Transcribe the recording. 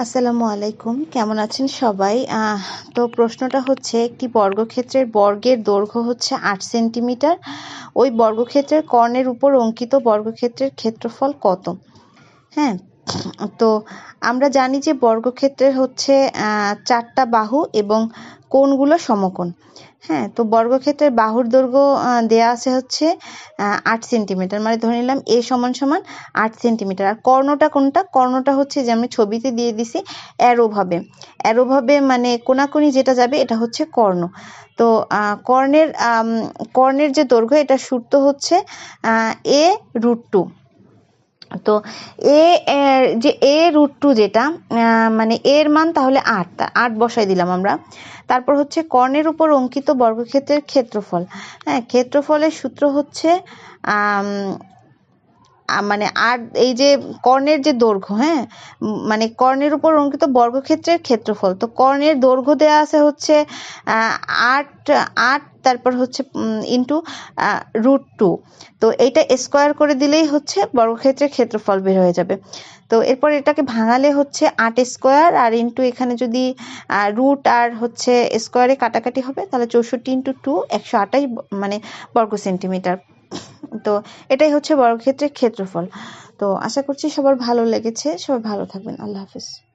আসসালামু আলাইকুম। কেমন আছেন সবাই? তো প্রশ্নটা হচ্ছে, একটি বর্গক্ষেত্রের বর্গের দৈর্ঘ্য হচ্ছে আট সেন্টিমিটার। ওই বর্গক্ষেত্রের কর্ণের উপর অঙ্কিত বর্গক্ষেত্রের ক্ষেত্রফল কত? হ্যাঁ তো আমরা জানি যে বর্গক্ষেত্রের হচ্ছে চারটা বাহু এবং কোণগুলো সমকোণ। হ্যাঁ তো বর্গক্ষেত্রের বাহুর দৈর্ঘ্য দেয়া আছে হচ্ছে আট সেন্টিমিটার। মানে ধরে নিলাম এ সমান সমান আট সেন্টিমিটার। আর কর্ণটা কোনটা? কর্ণটা হচ্ছে যে আমি ছবিতে দিয়ে দিছি অ্যারোভাবে অ্যারোভাবে মানে কোনাকুনি যেটা যাবে, এটা হচ্ছে কর্ণ। তো কর্ণের কর্ণের যে দৈর্ঘ্য, এটা সূত্র হচ্ছে এ রুট টু। তো এ যে এ রুট টু যেটা মানে এর মান তাহলে আট আট বসাই দিলাম আমরা। তারপর হচ্ছে কর্ণের উপর অঙ্কিত বর্গক্ষেত্রের ক্ষেত্রফল। হ্যাঁ ক্ষেত্রফলের সূত্র হচ্ছে মানে আর এই যে কর্ণের যে দৈর্ঘ্য হ্যাঁ? মানে কর্ণের উপর অঙ্কিত বর্গক্ষেত্রের ক্ষেত্রফল। তো কর্ণের দৈর্ঘ্য দেওয়া আছে হচ্ছে আট আট, তারপর হচ্ছে ইন্টু রুট টু তো এইটা স্কোয়ার করে দিলেই হচ্ছে বর্গক্ষেত্রের ক্ষেত্রফল বের হয়ে যাবে। তো এরপর এটাকে ভাঙালে হচ্ছে আট স্কোয়ার আর ইন্টু এখানে যদি রুট আর হচ্ছে স্কোয়ারে কাটাকাটি হবে, তাহলে চৌষট্টি ইন্টু টু একশো আটাশ মানে বর্গ সেন্টিমিটার তো এটাই হচ্ছে বর্গক্ষেত্রের ক্ষেত্রফল। তো আশা করছি সবার ভালো লেগেছে। সবাই ভালো থাকবেন। আল্লাহ হাফিজ।